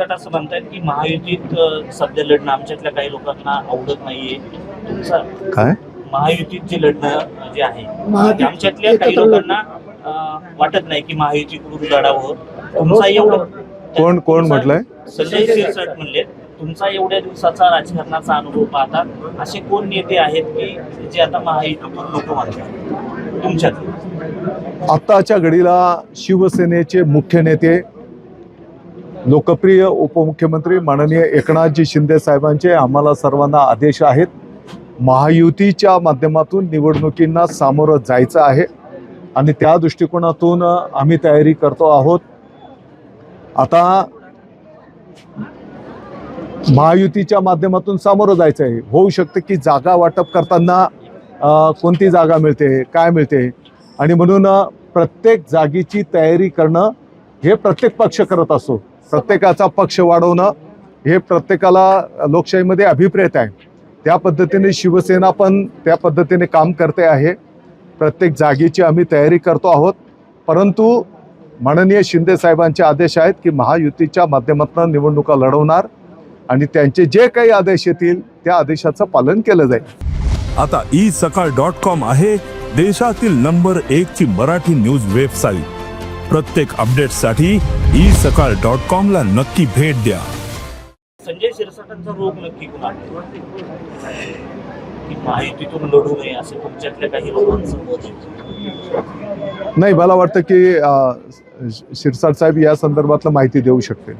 शिरसाट असं म्हणतायत की महायुतीत सध्या लढणं आमच्यातल्या काही लोकांना आवडत नाहीये. तुमचा काय? महायुतीत जे लढणं जे आहे आमच्यातल्या काही लोकांना वाटत नाही की महायुतीकडून लढावं तुमचा एवढं कोण? कोण म्हटलंय? संजय शिरसाट म्हणले तुमचा एवढ्या दिवसाचा राजकारणाचा अनुभव पाहता असे कोण नेते आहेत की जे आता महायुतीतून नको म्हणतात तुमच्यात आत्ताच्या घडीला शिवसेनेचे मुख्य नेते लोकप्रिय उपमुख्यमंत्री माननीय एकनाथजी शिंदे साहेबांचे आम्हाला सर्वांना आदेश आहेत. महायुतीच्या माध्यमातून निवडणुकींना सामोरं जायचं आहे आणि त्या दृष्टिकोनातून आम्ही तयारी करतो आहोत. आता महायुतीच्या माध्यमातून सामोरं जायचं आहे. होऊ शकतं की जागा वाटप करताना कोणती जागा मिळते काय मिळते? आणि म्हणून प्रत्येक जागेची तयारी करणं हे प्रत्येक पक्ष करत असतो प्रत्येकाचा पक्ष वाढवणं हे प्रत्येकाला लोकशाहीमध्ये अभिप्रेत आहे. त्या पद्धतीने शिवसेना पण त्या पद्धतीने काम करते आहे. प्रत्येक जागेची आम्ही तयारी करतो आहोत. परंतु माननीय शिंदे साहेबांचे आदेश आहेत की महायुतीच्या माध्यमातून निवडणुका लढवणार आणि त्यांचे जे काही आदेश येतील त्या आदेशाचं पालन केलं जाईल. आता ई सकाळ डॉट कॉम आहे देशातील नंबर एक ची मराठी न्यूज वेबसाईट प्रत्येक अपडेटसाठी ई सकाळ डॉट कॉम ला नक्की भेट द्या. संजय शिरसाटांचा रोग नक्की महायुतीतून लढू नये असे तुमच्यातल्या काही लोकांचं. नाही मला वाटतं की शिरसाट साहेब या संदर्भातलं माहिती देऊ शकतील.